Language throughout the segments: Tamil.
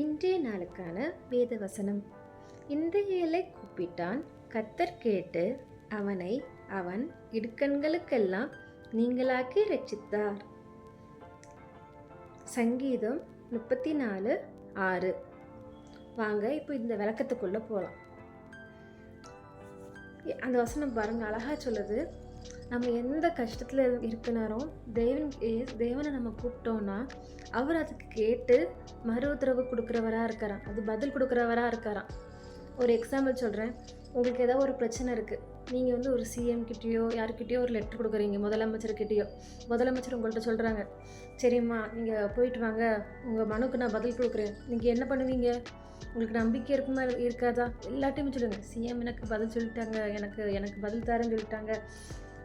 இன்றைய நாளுக்கான வேத வசனம் இந்த ஏழை கூப்பிட்டான். கத்தர் கேட்டு அவனை அவன் இடுக்கண்களுக்கெல்லாம் நீங்களாக்கி ரட்சித்தார் சங்கீதம் முப்பத்தி நாலு ஆறு. வாங்க இப்போ இந்த விளக்கத்துக்குள்ளே போகலாம் அந்த வசனம் பாருங்க அழகாக சொல்லுது. நம்ம எந்த கஷ்டத்தில் இருக்க நேரம் தேவன் ஏ- தேவனை நம்ம கூப்பிட்டோம்னா அவர் அதுக்கு கேட்டு மறு உத்தரவு கொடுக்குறவராக இருக்காராம். அது பதில் கொடுக்குறவராக இருக்காராம். ஒரு எக்ஸாம்பிள் சொல்கிறேன் உங்களுக்கு ஏதாவது ஒரு பிரச்சனை இருக்குது நீங்கள் வந்து ஒரு சிஎம் கிட்டேயோ யாருக்கிட்டேயோ ஒரு லெட்டர் கொடுக்குறீங்க முதலமைச்சர்கிட்டயோ முதலமைச்சர் உங்கள்கிட்ட சொல்கிறாங்க சரிம்மா நீங்கள் போயிட்டு வாங்க. உங்கள் மனுக்கு நான் பதில் கொடுக்குறேன். நீங்கள் என்ன பண்ணுவீங்க? உங்களுக்கு நம்பிக்கை இருக்குமா? இருக்காதா? எல்லாட்டையுமே சொல்லுங்கள் சிஎம் எனக்கு பதில் சொல்லிட்டாங்க. எனக்கு எனக்கு பதில் தரேன்னு சொல்லிட்டாங்க.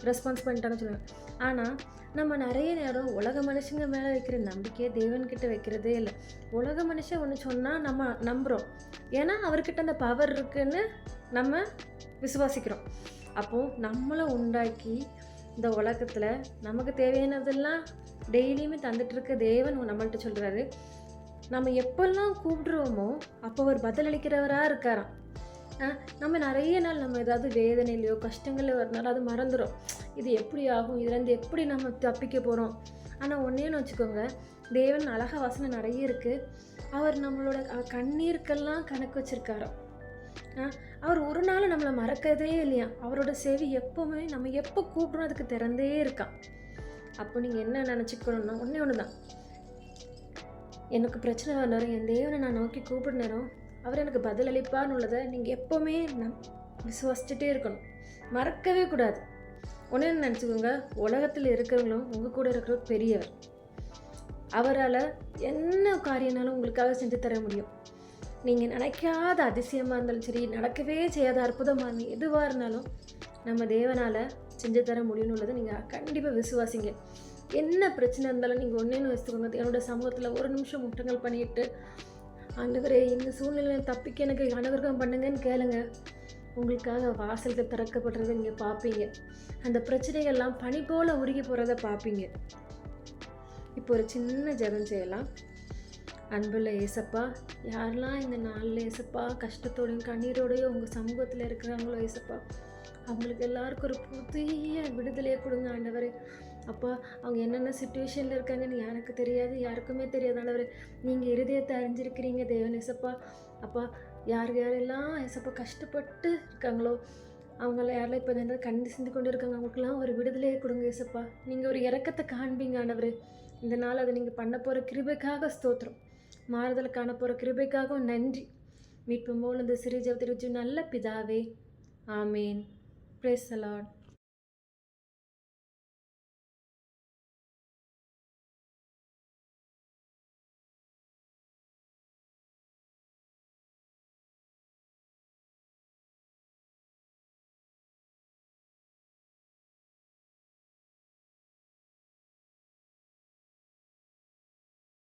ரெஸ்பான்ஸ் பண்ணிட்டான்னு சொல்லுவேன் ஆனால் நம்ம நிறைய நேரம் உலக மனுஷங்க மேலே வைக்கிற நம்பிக்கையை தேவன்கிட்ட வைக்கிறதே இல்லை. உலக மனுஷன் ஒன்று சொன்னால் நம்ம நம்புகிறோம் ஏன்னா அவர்கிட்ட அந்த பவர் இருக்குன்னு நம்ம விசுவாசிக்கிறோம். அப்போது நம்மளை உண்டாக்கி இந்த உலகத்தில் நமக்கு தேவையானதெல்லாம் டெய்லியுமே தந்துட்டுருக்க தேவன் நம்மள்கிட்ட சொல்கிறாரு நம்ம எப்பெல்லாம் கூப்பிடுறோமோ அப்போ அவர் பதிலளிக்கிறவராக இருக்காராம். நம்ம நிறைய நாள் நம்ம ஏதாவது வேதனையிலையோ கஷ்டங்கள்லையோ வரனால அது மறந்துடும் இது எப்படி ஆகும்? இதுலேருந்து எப்படி நம்ம தப்பிக்க போகிறோம் ஆனால் ஒன்றேன்னு வச்சுக்கோங்க தேவன் அழக வசனம் நிறைய இருக்குது அவர் நம்மளோட கண்ணீருக்கெல்லாம் கணக்கு வச்சுருக்காரோ அவர் ஒரு நாள் நம்மளை மறக்கதே இல்லையா? அவரோட செவி எப்போவுமே நம்ம எப்போ கூப்பிட்றோம் அதுக்கு திறந்தே இருக்கான் அப்போ நீங்கள் என்ன நினச்சிக்கணும்னா ஒன்றே ஒன்று தான் எனக்கு பிரச்சனை வந்தாலும் என் தேவனை நான் நோக்கி கூப்பிடுற நேரம் அவர் எனக்கு பதிலளிப்பான்னு உள்ளதை நீங்கள் எப்போவுமே நம் விசுவாசிச்சுட்டே இருக்கணும். மறக்கவே கூடாது. ஒன்று நினச்சிக்கோங்க உலகத்தில் இருக்கிறவங்களும் உங்கள் கூட இருக்கிற பெரியவர். அவரால் என்ன காரியம்னாலும் உங்களுக்காக செஞ்சு தர முடியும். நீங்கள் நினைக்காத அதிசயமாக இருந்தாலும் சரி நடக்கவே செய்யாத அற்புதமாக இருந்தாலும் எதுவாக இருந்தாலும் நம்ம தேவனால் செஞ்சு தர முடியும்னு உள்ளதை நீங்கள் கண்டிப்பாக விசுவாசிங்க. என்ன பிரச்சனை இருந்தாலும் நீங்கள் ஒன்றேன்னு வச்சுக்கோங்க என்னோட சமூகத்தில் ஒரு நிமிஷம் முட்டங்கள் பண்ணிட்டு ஆண்டவரே இந்த சூழ்நிலையில் தப்பிக்க எனக்கு அனுகிரகம் பண்ணுங்கன்னு கேளுங்க. உங்களுக்காக வாசல்கள் திறக்கப்படுறதை நீங்கள் பார்ப்பீங்க. அந்த பிரச்சனைகள்லாம் பனி போல உருகி போகிறத பார்ப்பீங்க. இப்போ ஒரு சின்ன ஜெபம் செய்யலாம். அன்புள்ள ஏசப்பா யாரெல்லாம் இந்த நாளில் ஏசப்பா கஷ்டத்தோடையும் கண்ணீரோடையும் உங்கள் சமூகத்தில் இருக்கிறாங்களோ ஏசப்பா அவங்களுக்கு எல்லாருக்கும் ஒரு புதிய விடுதலையை கொடுங்க ஆண்டவரே. அப்பா அவங்க என்னென்ன சுச்சுவேஷனில் இருக்காங்கன்னு எனக்கு தெரியாது யாருக்குமே தெரியாது. ஆண்டவரே நீங்கள் இருதயத்தை அறிஞ்சிருக்கிறீங்க தேவன் ஏசப்பா. அப்பா யார் யாரெல்லாம் ஏசப்பா கஷ்டப்பட்டு இருக்காங்களோ அவங்கள யாரெல்லாம் இப்போ என்ன கண்டு சிந்து கொண்டு இருக்காங்க அவங்களுக்குலாம் ஒரு விடுதலையை கொடுங்க ஏசப்பா. நீங்கள் ஒரு இறக்கத்தை காண்பீங்க ஆண்டவரே. இந்த நாள் அதை நீங்கள் பண்ண போகிற கிருபைக்காக ஸ்தோத்திரம். மாறுதல் காண போகிற கிருபைக்காகவும் நன்றி. மீட்பு போல் இந்த சிறு ஜெபத்தை நல்ல பிதாவே. ஆமேன். Brace allot